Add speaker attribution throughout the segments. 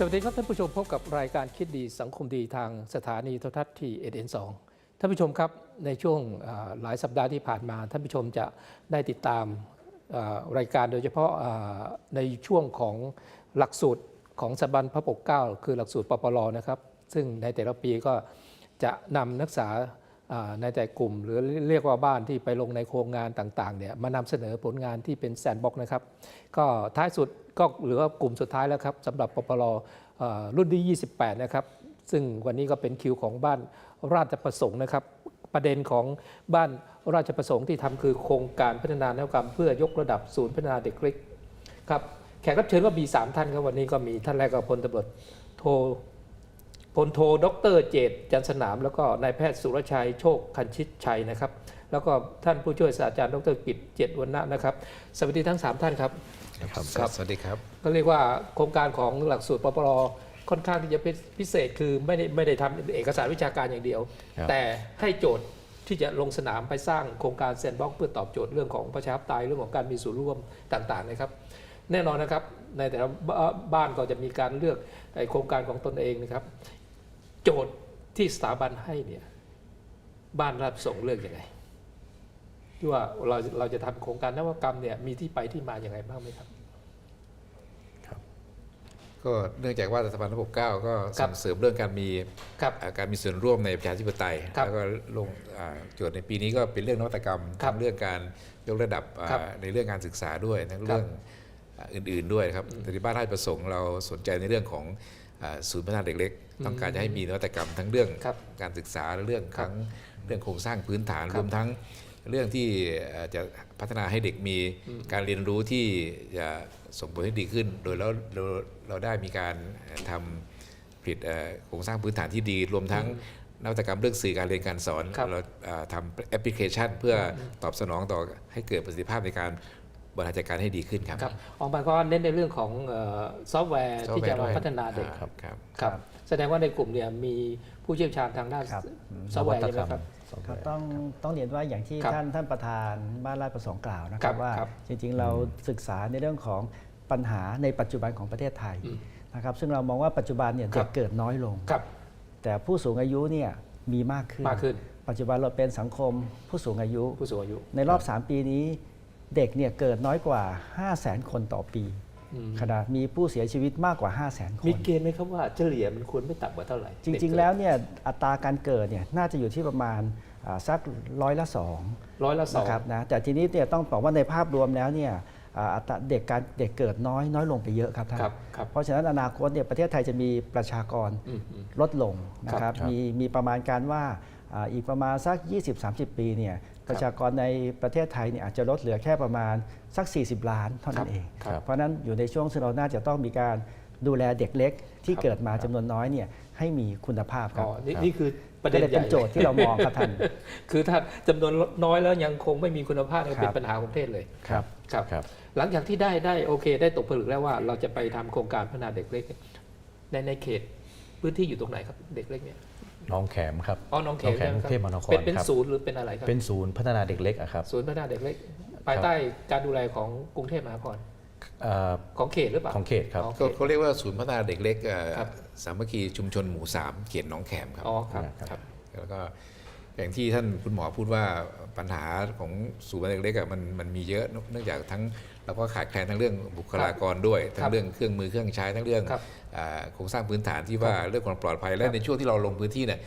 Speaker 1: สวัสดีครับท่านผู้ชมพบกับรายการคิดดีสังคมดีทางสถานีโทรทัศน์ทีเอ็นสองท่านผู้ชมครับในช่วงหลายสัปดาห์ที่ผ่านมา ท่านผู้ชมจะได้ติดตามรายการโดยเฉพาะในช่วงของหลักสูตรของสถาบันพระปกเกล้าคือหลักสูตรปปลนะครับ ซึ่งในแต่ละปีก็จะนำนักศึกษา ในแต่กลุ่ม หรือเรียกว่าบ้านที่ไปลงในโครงงานต่างๆเนี่ยมานำเสนอผลงานที่เป็นแซนด์บ็อกนะครับ ก็ท้ายสุดก็เหลือกลุ่มสุดท้ายแล้วครับสำหรับปปลเอ่อรุ่นที่ 28 นะครับ ซึ่งวันนี้ก็เป็นคิวของบ้านราชประสงค์นะครับ ประเด็นของบ้านราชประสงค์ที่ทำคือโครงการพัฒนานวัตกรรม เพื่อยกระดับศูนย์พัฒนาเด็กเล็กครับแขกรับเชิญก็มี 3 ท่านครับวันนี้ก็มีท่านแรกก็พลตำรวจโท พลโทดรเจตจันทร์สนาม แล้วก็นายแพทย์สุรชัยโชคคันชิตชัยนะครับ แล้วก็ท่านผู้ช่วยศาสตราจารย์ดรกิจเจตวรรณะนะครับ สวัสดีทั้ง 3 ท่านครับ
Speaker 2: ครับ
Speaker 1: ครับ
Speaker 2: สวัสดีครับ
Speaker 1: ก็เรียกว่าโครงการของหลักสูตรปปรค่อนข้างที่จะพิเศษคือไม่ได้ไม่ได้ทำเอกสารวิชาการอย่างเดียว
Speaker 2: ครับ
Speaker 1: แต่ให้โจทย์ที่จะลงสนามไปสร้างโครงการแซนด์บ็อกเพื่อตอบโจทย์เรื่องของประชาธิปไตยเรื่องของการมีส่วนร่วมต่างๆนะครับ แน่นอนนะครับในแต่ละบ้าบ้านก็จะมีการเลือกไอ้โครงการของตนเองนะครับ โจทย์ที่สถาบันให้เนี่ยบ้านรับส่งฆ์เลือกยังไงที่ว่าเราเราจะทำโครงการนวัตกรรมเนี่ยมีที่ไปที่มาอย่างไรบ้างไหมครับ
Speaker 2: ก็เนื่องจากว่าสถาบันระบบเก้าก็
Speaker 1: ครับ
Speaker 2: ส่งเสริมเรื่องการมี
Speaker 1: ครับ
Speaker 2: อ่าการมีส่วนร่วมในประชาธิปไตย
Speaker 1: ครับ
Speaker 2: แล้วก็ลงอ่าโจทย์ในปีนี้ก็เป็นเรื่องนวัตกรรม
Speaker 1: ครับ
Speaker 2: ทั้งเรื่องการยกระดับอ่า
Speaker 1: ครับ
Speaker 2: ในเรื่องการศึกษาด้วยทั้งเรื่องอ่าอื่น ๆด้วยครับแต่ที่บ้านราชประสงค์เราสนใจในเรื่องของอ่า ศูนย์พัฒนาเด็กเล็ก ต้องการจะให้มีนวัตกรรมทั้งเรื่อง
Speaker 1: ครับ
Speaker 2: การศึกษาและเรื่อง
Speaker 1: ครับ
Speaker 2: ทั้งเรื่องโครงสร้างพื้นฐาน
Speaker 1: ครับ
Speaker 2: รวมทั้งเรื่องที่เอ่อจะพัฒนาให้เด็กมีการเรียนรู้ที่จะส่งผลให้ดีขึ้น โดยแล้วเราเราได้มีการเอ่อทำผลิตเอ่อโครงสร้างพื้นฐานที่ดี รวมทั้งนวัตกรรมเรื่องสื่อการเรียนการสอน
Speaker 1: ครับ
Speaker 2: เราเอ่อทำแอปพลิเคชัน เพื่อตอบสนองต่อให้เกิดประสิทธิภาพในการ บริหารจัดการให้ดีขึ้นครับ
Speaker 1: ครับออกมาก็เน้นในเรื่องของเอ่อซอฟต์แวร์ที่จะมาพัฒนาเด็ก
Speaker 2: ครับครับ
Speaker 1: ครับแสดงว่าในกลุ่มเนี่ยมีผู้เชี่ยวชาญทางด้าน
Speaker 3: ครับ
Speaker 1: ซอฟต์แวร์ใช่ไหมครับ
Speaker 3: ครับต้องต้องเรียนว่าอย่างที่
Speaker 1: ครับ
Speaker 3: ท่านท่านประธานบ้านราชประสงค์กล่าวนะค
Speaker 1: ครั
Speaker 3: รั
Speaker 1: บบ
Speaker 3: ว่า
Speaker 1: ครับ
Speaker 3: จริงๆเราศึกษาในเรื่องของปัญหาในปัจจุบันของประเทศไทย
Speaker 1: อืม
Speaker 3: นะครับซึ่งเรามองว่าปัจจุบันเนี่ย
Speaker 1: ครั
Speaker 3: เด็
Speaker 1: บ
Speaker 3: กเกิดน้อยลง
Speaker 1: ครับ
Speaker 3: แต่ผู้สูงอายุเนี่ยมีมากขึ้น
Speaker 1: มากขึ้น
Speaker 3: ปัจจุบันเราเป็นสังคมผู้สูงอายุ
Speaker 1: ผู้สูงอายุ
Speaker 3: ในรอบ 3 ปีนี้ เด็กเนี่ยเกิดน้อยกว่า 5 0 0 0 0 0 คนต่อปี
Speaker 1: อืม
Speaker 3: ขณะมีผู้เสียชีวิตมากกว่า 5 0 0 0 0 0ค
Speaker 1: มี
Speaker 3: น
Speaker 1: เกณฑ์ไหมครับว่าเฉลี่ยมันควรไม่ต่ำกว่าเท่าไหร่
Speaker 3: จริง ๆ แล้วเนี่ยอัตราการเกิดเนี่ยน่าจะอยู่ที่ประมาณอ่าสักร้อยละสอง
Speaker 1: ร้อยละสอง
Speaker 3: นะครับนะแต่ทีนี้เนี่ยต้องบอกว่าในภาพรวมแล้วเนี่ยอ่าอัตราเด็กการเด็กเกิดน้อยน้อยลงไปเยอะครับท่าน
Speaker 1: ครับครับ
Speaker 3: เพราะฉะนั้นอนาคตเนี่ยประเทศไทยจะมีประชากร
Speaker 1: อืมอืม
Speaker 3: ลดลงนะค
Speaker 1: ครั
Speaker 3: รั
Speaker 1: บบ
Speaker 3: มีมีประมาณการว่าอ่าอีกประมาณสัก 20-30 ปีเนี่ย ประชากรในประเทศไทยเนี่ยอาจจะลดเหลือแค่ประมาณสัก 40 ล้านเท่านั้นเอง
Speaker 1: ครับ
Speaker 3: เพราะฉะนั้นอยู่ในช่วงที่เราน่าจะต้องมีการดูแลเด็กเล็กที่
Speaker 1: ครับ
Speaker 3: เกิดมาจำนวนน้อยเนี่ยให้มีคุณภาพค
Speaker 1: อ๋
Speaker 3: รั
Speaker 1: อบนี่นี่คือประเด็
Speaker 3: ก็
Speaker 1: น
Speaker 3: เลย
Speaker 1: ให
Speaker 3: เป็
Speaker 1: ญ่
Speaker 3: นโจทย์ที่เรามองครับท่าน
Speaker 1: คือถ้าจำนวนน้อยแล้วยังคงไม่มีคุณภาพเนี่ย
Speaker 3: ครับ
Speaker 1: เป็นปัญหาของประเทศเลย
Speaker 3: ครับ
Speaker 1: ครับ
Speaker 2: ครับ
Speaker 1: หลังจากที่ได้ได้โอเค ได้ตกผลึกแล้วว่าเราจะไปทำโครงการพัฒนาเด็กเล็กเนี่ยในในเขตพื้นที่อยู่ตรงไหนครับเด็กเล็กเนี่ย
Speaker 4: น้องแขมครับ
Speaker 1: อ๋อน้องเขต
Speaker 4: น้องแขม
Speaker 1: ใช่ไหมค
Speaker 4: กรุงเทพม
Speaker 1: รั
Speaker 4: หานคร
Speaker 1: เป็นเป็น
Speaker 4: ครับ
Speaker 1: ศูนย์หรือเป็นอะไรครับ
Speaker 4: เป็นศูนย์พัฒนาเด็กเล็กอะครับ
Speaker 1: ศูนย์พัฒนาเด็กเล็กภายใต้การดูแลของกรุงเทพมหานคร
Speaker 4: เอ่อ
Speaker 1: ของเขตหรือเปล่า
Speaker 4: ของเขตครับ
Speaker 1: อ๋อ
Speaker 2: ก็เขาเรียกว่าศูนย์พัฒนาเด็กเล็กเอ่อ
Speaker 1: ครับ
Speaker 2: สามัคคีชุมชนหมู่สามเขตหนองแขมครับ
Speaker 1: อ๋อครับ
Speaker 4: ครับ
Speaker 1: ครับ
Speaker 2: แล้วก็อย่างที่ท่านคุณหมอพูดว่าปัญหาของศูนย์พัฒนาเด็กเล็กอะมันมันมีเยอะเนื่องจากทั้ง เราก็ขาดแคลนทั้งเรื่องบุคลากรด้วย ทั้
Speaker 1: ครั
Speaker 2: ง
Speaker 1: บ
Speaker 2: เรื่องเครื่องมือเครื่องใช้ทั้งเรื่อง
Speaker 1: ครับ
Speaker 2: อ่าโครงสร้างพื้นฐานที่ว่าเรื่องความปลอดภัยและในช่วงที่เราลงพื้นที่เนี่ย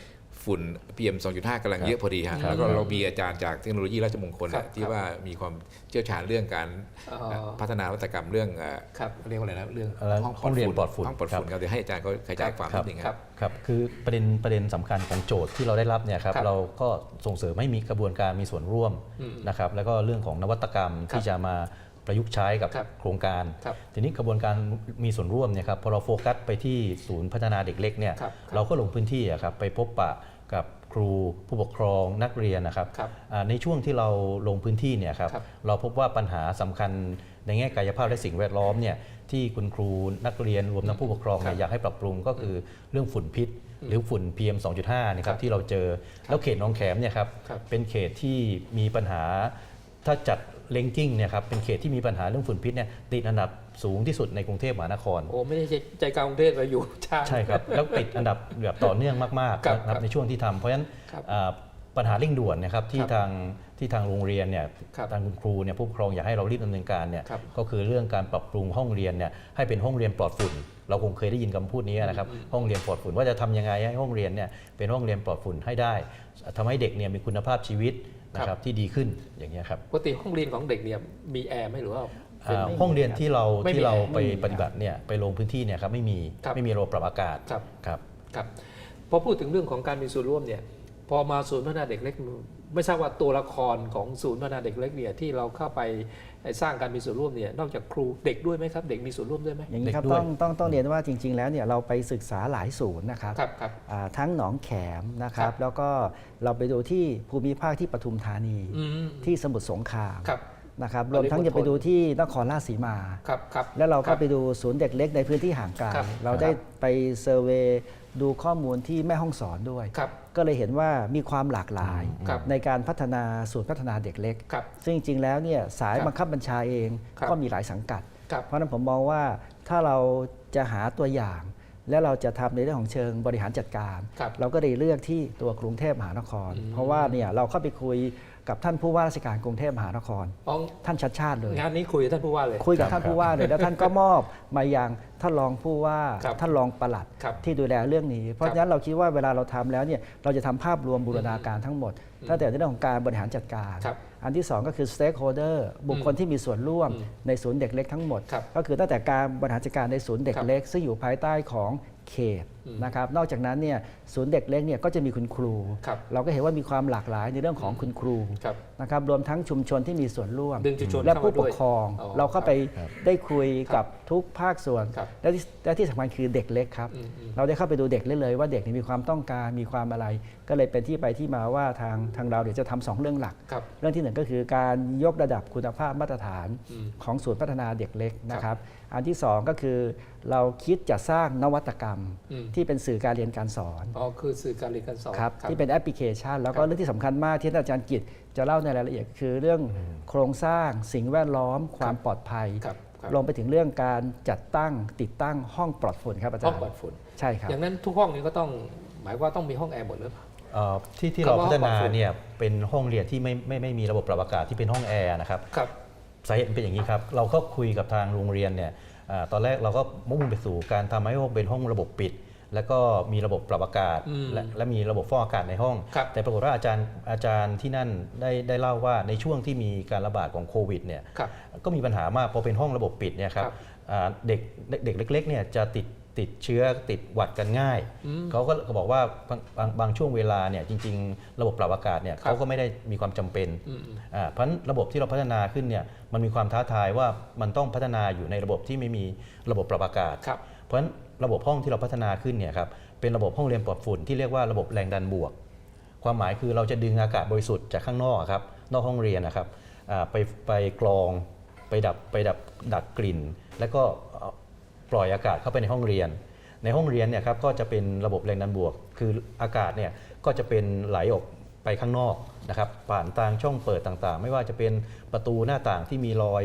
Speaker 2: ฝุ่น PM 2.5กำลังเยอะพอดีฮะแล้วก็เรามีอาจารย์จากเทคโนโลยีราชมงคล
Speaker 1: ครับ
Speaker 2: อะที่ว่ามีความเชี่ยวชาญเรื่องการ
Speaker 1: อ๋อ
Speaker 2: พัฒนานวัตกรรมเรื่องอ่า
Speaker 1: ครับ
Speaker 2: เรียกว่าอะไรนะเรื่อง
Speaker 4: เอ่อห้องเรียนปลอดฝุ่น
Speaker 2: ห้องปลอดฝุ่นครับเดี๋ยวให้อาจารย์เขาขยายความ
Speaker 4: ครั
Speaker 2: นิ
Speaker 4: บ
Speaker 2: ดนึง
Speaker 1: ค
Speaker 2: ค
Speaker 1: รั
Speaker 2: รับบ
Speaker 4: ครับคือประเด็นประเด็นสำคัญของโจทย์ที่เราได้รับเนี่ยครับ
Speaker 1: ครับ
Speaker 4: เราก็ส่งเสริมให้มีกระบวนการมีส่วนร่วม
Speaker 1: อืม
Speaker 4: นะครับแล้วก็เรื่องของนวัตกรรม
Speaker 1: ครับ
Speaker 4: ที่จะมา ประยุกต์ใช้กับ
Speaker 1: ครับ
Speaker 4: โครงการ
Speaker 1: ครับ
Speaker 4: ทีนี้กระบวนการมีส่วนร่วมเนี่ยครับพอเราโฟกัสไปที่ศูนย์พัฒนาเด็กเล็กเนี่ย
Speaker 1: ครับ
Speaker 4: เราก็ลงพื้นที่อะครับไปพบปะกับครูผู้ปกครองนักเรียนนะครับ
Speaker 1: ครับ
Speaker 4: อ่าในช่วงที่เราลงพื้นที่เนี่ยครับ
Speaker 1: ครับ
Speaker 4: เราพบว่าปัญหาสำคัญในแง่กายภาพและสิ่งแวดล้อมเนี่ยที่คุณครูนักเรียนรวมทั้งผู้ปกครองเนี่ยอยากให้ปรับปรุงก็คือเรื่องฝุ่นพิษ หรือฝุ่น PM 2.5นะค
Speaker 1: ครั
Speaker 4: รับบที่เราเจอ แล้วเขตหนองแขมเนี่ยครับ
Speaker 1: ครับ
Speaker 4: เป็นเขตที่มีปัญหาถ้าจัด เลงกิ้งเนี่ยครับเป็นเขตที่มีปัญหาเรื่องฝุ่นพิษเนี่ยติดอันดับสูงที่สุดในกรุงเทพมหานคร
Speaker 1: โอ้ไม่ได้ใจใจกลางกรุงเทพเราอยู่ชา
Speaker 4: ใช่ครับ แล้วติดอันดับแบบต่อเนื่องมากๆ
Speaker 1: ครับ
Speaker 4: นะค
Speaker 1: ครั
Speaker 4: รับบในช่วงที่ทำเพราะฉะนั้น
Speaker 1: ครับ
Speaker 4: อ่าปัญหาเร่งด่วนนะครับที่
Speaker 1: ครับ
Speaker 4: ทางที่ทางโรงเรียนเนี่ย
Speaker 1: ครับ
Speaker 4: ทางคุณครูเนี่ยผู้ปกครองอยากให้เรารีบดำเนินการเนี่ย
Speaker 1: ครับ
Speaker 4: ก็คือเรื่องการปรับปรุงห้องเรียนเนี่ยให้เป็นห้องเรียนปลอดฝุ่น เราคงเคยได้ยินคำพูดนี้นะครับห้องเรียนปลอดฝุ่นว่าจะทำยังไงให้ห้องเรียนเนี่ยเป็นห้องเรียนปลอดฝุ่นให้ได้ทำให้เด็กเนี่ยมีคุณภาพชีวิต นะครับที่ดีขึ้นอย่างเงี้ยครับ
Speaker 1: ปกติห้องเรียนของเด็กเนี่ยมีแอร์ไหมหรือว่าเป็น
Speaker 4: อ่าห้องเรียนที่เรา
Speaker 1: ไม่มี
Speaker 4: ที่เรา
Speaker 1: แอร์
Speaker 4: ไปปฏิบัติเนี่ยไปลงพื้นที่เนี่ยครับไม่มี
Speaker 1: ครับ
Speaker 4: ไม่มีระบบปรับอากาศ
Speaker 1: ครับ
Speaker 4: ครับ
Speaker 1: ครับพอพูดถึงเรื่องของการมีส่วนร่วมเนี่ยพอมาศูนย์พัฒนาเด็กเล็ก ไม่ทราบว่าตัวละครของศูนย์พัฒนาเด็กเล็กเนี่ยที่เราเข้าไป สร้างการมีส่วนร่วมเนี่ยนอกจากครูเด็กด้วยไหมครับ เด็กมีส่วนร่วมด้วยไหม
Speaker 3: อย่างนี้ครับ
Speaker 4: เด็กด้วย
Speaker 3: ต้องต้องต้องเรียนว่าจริง ๆ แล้วเนี่ยเราไปศึกษาหลายศูนย์นะครับ
Speaker 1: ครับครับ
Speaker 3: อ่าทั้งหนองแขมนะครั
Speaker 1: ครับบ
Speaker 3: แล้วก็เราไปดูที่ภูมิภาคที่ปทุมธานี
Speaker 1: อืม
Speaker 3: ที่สมุทรสงคราม
Speaker 1: ครับ
Speaker 3: นะครับ
Speaker 1: ปริมณฑล
Speaker 3: รวมทั้งจะไปดูที่นครราชสีมา
Speaker 1: ครับครับ
Speaker 3: แล้วเรา
Speaker 1: ค
Speaker 3: ก็
Speaker 1: บ
Speaker 3: ไปดูศูนย์เด็กเล็กในพื้นที่ห่างไกล
Speaker 1: ครับ
Speaker 3: เราได้ไปเซอร์เวยดูข้อมูลที่แม่ห้องสอนด้วย
Speaker 1: ครับ
Speaker 3: ก็เลยเห็นว่ามีความหลากหลาย
Speaker 1: ครับ
Speaker 3: ในการพัฒนาศูนย์พัฒนาเด็กเล็ก
Speaker 1: ครับ
Speaker 3: ซึ่งจริงๆแล้วเนี่ยสาย
Speaker 1: ครับ
Speaker 3: บังคับบัญชาเอง
Speaker 1: ครับ
Speaker 3: ก็มีหลายสังกัด
Speaker 1: ครับ
Speaker 3: เพราะฉะนั้นผมมองว่าถ้าเราจะหาตัวอย่าง และเราจะทำในเรื่องของเชิงบริหารจัดการ
Speaker 1: ครับ
Speaker 3: เราก็เลยเลือกที่ตัวกรุงเทพมหานคร เพราะว่าเนี่ยเราเข้าไปคุย กับท่านผู้ว่าราชการกรุงเทพมหานคร
Speaker 1: อ๋อ
Speaker 3: ท่านชัดชาติเลย
Speaker 1: งานนี้คุยกับท่านผู้ว่าเลย
Speaker 3: คุยกับท่านผู้ว่าเลยแล้วท่านก็มอบมายังท่านรองผู้ว่า
Speaker 1: ครับ
Speaker 3: ท่านรองปลัด
Speaker 1: ครับ
Speaker 3: ที่ดูแลเรื่องนี้ เพราะฉะนั้นเราคิดว่าเวลาเราทำแล้วเนี่ยเราจะทำภาพรวมบูรณาการทั้งหมดตั้งแต่ในเรื่องของการบริหารจัดการ
Speaker 1: ครับ
Speaker 3: อันที่สองก็คือ stakeholder บุคคลที่มีส่วนร่วมในศูนย์เด็กเล็กทั้งหมด
Speaker 1: ครับ
Speaker 3: ก็คือตั้งแต่การบริหารจัดการในศูนย์เด็ก
Speaker 1: ครับ
Speaker 3: เล็ก ซึ่งอยู่ภายใต้ของ เขตนะครับนอกจากนั้นเนี่ยศูนย์เด็กเล็กเนี่ยก็จะมีคุณครู
Speaker 1: ครับ
Speaker 3: เราก็เห็นว่ามีความหลากหลายในเรื่องของคุณครู
Speaker 1: ครับ
Speaker 3: นะครับรวมทั้งชุมชนที่มีส่วนร่วม
Speaker 1: ดึงชุมชน
Speaker 3: และ
Speaker 1: เข้ามา
Speaker 3: ผู้ป
Speaker 1: ด้วย
Speaker 3: กครอง
Speaker 1: อ๋อ
Speaker 3: เราเข้าไป
Speaker 4: ครับ
Speaker 3: ได้คุยกับทุกภาคส่วน
Speaker 1: ครับ
Speaker 3: และที่และที่สำคัญคือเด็กเล็กครับ
Speaker 1: อืมอืม
Speaker 3: เราได้เข้าไปดูเด็กเล็กเลยว่าเด็กนี่มีความต้องการมีความอะไร ก็เลยเป็นที่ไปที่มาว่าทางทางเราเดี๋ยวจะทำสองเรื่องหลัก
Speaker 1: ครับ
Speaker 3: เรื่องที่หนึ่งก็คือการยกระดับคุณภาพมาตรฐาน
Speaker 1: อืม
Speaker 3: ของศูนย์พัฒนาเด็กเล็กนะครับ อันที่สองก็คือ เราคิดจะสร้างนวัตกรรม
Speaker 1: อืม
Speaker 3: ที่เป็นสื่อการเรียนการสอน
Speaker 1: อ๋อคือสื่อการเรียนการสอน
Speaker 3: ครับที่เป็นแอปพลิเคชัน แล้วก็
Speaker 1: ครับ
Speaker 3: เรื่องที่สำคัญมากที่ท่านอาจารย์กิจจะเล่าในรายละเอียด คือเรื่องโครงสร้างสิ่งแวดล้อม ความปลอดภัย
Speaker 1: ครับครับ
Speaker 3: ลงไปถึงเรื่องการจัดตั้งติดตั้งห้องปลอดฝุ่นครับอาจาร
Speaker 1: ห้อง
Speaker 3: ย์
Speaker 1: ปลอดฝุ่น
Speaker 3: ใช่ครับ
Speaker 1: อย่างนั้นทุกห้องนี้ก็ต้องหมายว่าต้องมีห้องแอร์หมดหรือเปล่า
Speaker 4: เอ่อที่ที่
Speaker 1: คำ
Speaker 4: เรา
Speaker 1: ว่า
Speaker 4: พัฒนา
Speaker 1: ห้องปรับฝุ่น
Speaker 4: เนี่ยเป็นห้องเรียนที่ไม่ไม่ไม่มีระบบปรับอากาศที่เป็นห้องแอร์นะครับ
Speaker 1: ครับ
Speaker 4: สาเหตุเป็นอย่างนี้ครับ เราก็คุยกับทางโรงเรียนเนี่ยอ่า ตอนแรกเราก็มุ่งไปสู่การทำให้ห้องเป็นห้องระบบปิด แล้วก็มีระบบปรับอากาศ
Speaker 1: อืม
Speaker 4: และและมีระบบฟอกอากาศในห้อง
Speaker 1: ครับ
Speaker 4: แต่ปรากฏว่าอาจารย์อาจารย์ที่นั่นได้ได้เล่าว่าในช่วงที่มีการระบาดของโควิดเนี่ย
Speaker 1: ครับ
Speaker 4: ก็มีปัญหามากพอเป็นห้องระบบปิดเนี่ยครับ
Speaker 1: ครับ
Speaker 4: อ่าเด็กเด็กเด็กเล็กๆเนี่ยจะติด ติดเชื้อติดหวัดกันง่าย
Speaker 1: อืม
Speaker 4: เขาก็บอกว่าบางบางบางช่วงเวลาเนี่ยจริง ๆ ระบบปรับอากาศเนี่ย
Speaker 1: ครับ
Speaker 4: เขาก็ไม่ได้มีความจำเป็น
Speaker 1: อืมอืม
Speaker 4: อ่าเพราะฉะนั้นระบบที่เราพัฒนาขึ้นเนี่ยมันมีความท้าทายว่ามันต้องพัฒนาอยู่ในระบบที่ไม่มีระบบปรับอากาศ
Speaker 1: ครับ
Speaker 4: เพราะฉะนั้นระบบห้องที่เราพัฒนาขึ้นเนี่ยครับเป็นระบบห้องเรียนปลอดฝุ่นที่เรียกว่าระบบแรงดันบวก ความหมายคือเราจะดึงอากาศบริสุทธิ์จากข้างนอกอะครับนอกห้องเรียนนะครับอ่าไปไปกรองไปดับไปดับดักกลิ่น แล้วก็เอา ปล่อยอากาศเข้าไปในห้องเรียน ในห้องเรียนเนี่ยครับก็จะเป็นระบบแรงดันบวก คืออากาศเนี่ยก็จะเป็นไหลออกไปข้างนอกนะครับผ่านทางช่องเปิดต่างๆ ไม่ว่าจะเป็นประตูหน้าต่างที่มีรอย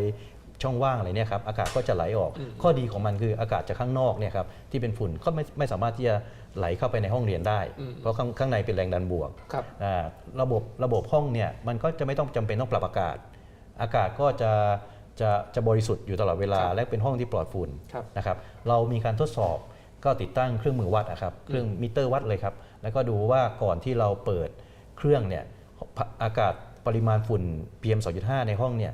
Speaker 4: ช่องว่างอะไรเนี่ยครับอากาศก็จะไหลออก ข้อดีของมันคืออากาศจากข้างนอกเนี่ยครับที่เป็นฝุ่นก็ไม่ไม่สามารถที่จะไหลเข้าไปในห้องเรียนได้
Speaker 1: อืม
Speaker 4: เพราะข้างข้างในเป็นแรงดันบวก
Speaker 1: ครับ
Speaker 4: อ่าระบบระบบห้องเนี่ยมันก็จะไม่ต้องจำเป็นต้องปรับอากาศ อากาศก็จะ จะจะบริสุทธิ์อยู่ตลอดเวลา
Speaker 1: ครับ
Speaker 4: และเป็นห้องที่ปลอดฝุ่น
Speaker 1: ครับ
Speaker 4: นะครับเรามีการทดสอบก็ติดตั้งเครื่องมือวัดอะครับเครื่องมิเตอร์วัดเลยครับ แล้วก็ดูว่าก่อนที่เราเปิดเครื่องเนี่ยอากาศปริมาณฝุ่น PM 2.5 ในห้องเนี่ย